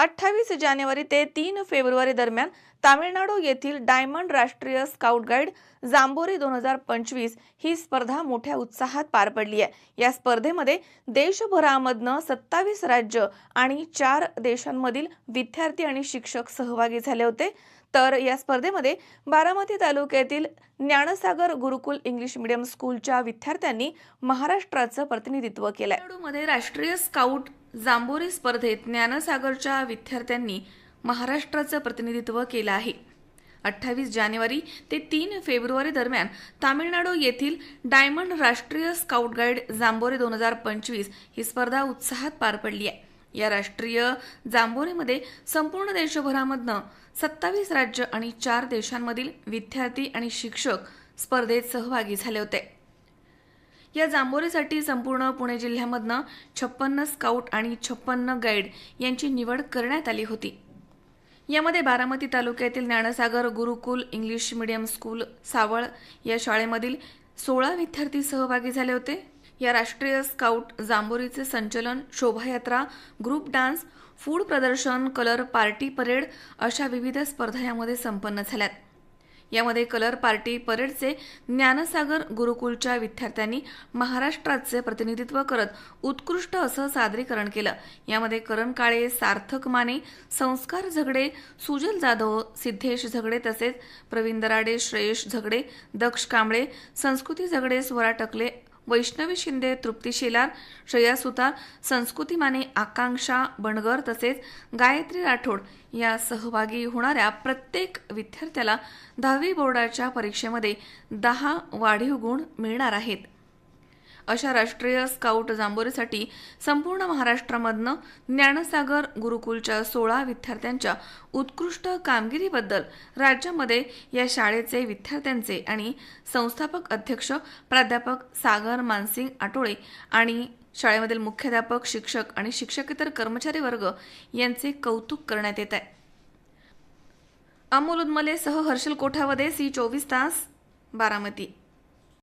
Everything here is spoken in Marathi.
अठ्ठावीस जानेवारी ते तीन फेब्रुवारी दरम्यान तामिळनाडू येथील डायमंड राष्ट्रीय स्काउट गाईड जांबोरी दोन हजार पंचवीस ही स्पर्धा मोठ्या उत्साहात पार पडली आहे. या स्पर्धेमध्ये देशभरामधनं सत्तावीस राज्य आणि चार देशांमधील विद्यार्थी आणि शिक्षक सहभागी झाले होते. तर या स्पर्धेमध्ये बारामती तालुक्यातील ज्ञानसागर गुरुकुल इंग्लिश मीडियम स्कूलच्या विद्यार्थ्यांनी महाराष्ट्राचं प्रतिनिधित्व केलं राष्ट्रीय स्काउट जांबोरी स्पर्धेत ज्ञानसागरच्या विद्यार्थ्यांनी महाराष्ट्राचं प्रतिनिधित्व केलं आहे. अठ्ठावीस जानेवारी ते तीन फेब्रुवारी दरम्यान तामिळनाडू येथील डायमंड राष्ट्रीय स्काउट गाईड जांबोरी दोन हजार पंचवीस ही स्पर्धा उत्साहात पार पडली आहे. या राष्ट्रीय जांबोरीमध्ये संपूर्ण देशभरामधनं सत्तावीस राज्य आणि चार देशांमधील विद्यार्थी आणि शिक्षक स्पर्धेत सहभागी झाले होते. या जांभोरीसाठी संपूर्ण पुणे जिल्ह्यामधनं छप्पन्न स्काउट आणि छप्पन्न गाईड यांची निवड करण्यात आली होती. यामध्ये बारामती तालुक्यातील Dnyansagar Gurukul English medium school Sawal या शाळेमधील सोळा विद्यार्थी सहभागी झाले होते. या राष्ट्रीय स्काउट जांभोरीचे संचलन शोभायात्रा ग्रुप डान्स फूड प्रदर्शन कलर पार्टी परेड अशा विविध स्पर्धा यामध्ये संपन्न झाल्यात. यामध्ये कलर पार्टी परेडचे ज्ञानसागर गुरुकुलच्या विद्यार्थ्यांनी महाराष्ट्राचे प्रतिनिधित्व करत उत्कृष्ट असं सादरीकरण केलं. यामध्ये करण काळे सार्थक माने संस्कार झगडे सुजल जाधव सिद्धेश झगडे तसेच प्रवीण दराडे श्रेयश झगडे दक्ष कांबळे संस्कृती झगडे स्वरा टकले वैष्णवी शिंदे तृप्ती शेलार श्रेया सुतार संस्कृती माने आकांक्षा बणगर तसेच गायत्री राठोड या सहभागी होणाऱ्या प्रत्येक विद्यार्थ्याला दहावी बोर्डाच्या परीक्षेमध्ये दहा वाढीव गुण मिळणार आहेत. अशा राष्ट्रीय स्काउट जांभोरीसाठी संपूर्ण महाराष्ट्रामधनं ज्ञानसागर गुरुकुलच्या सोळा विद्यार्थ्यांच्या उत्कृष्ट कामगिरीबद्दल राज्यामध्ये या शाळेचे विद्यार्थ्यांचे आणि संस्थापक अध्यक्ष प्राध्यापक सागर मानसिंग आटोळे आणि शाळेमधील मुख्याध्यापक शिक्षक आणि शिक्षकेतर कर्मचारी वर्ग यांचे कौतुक करण्यात येत आहे. अमोल उदमलेसह हर्षल कोठावदे सी चोवीस तास बारामती.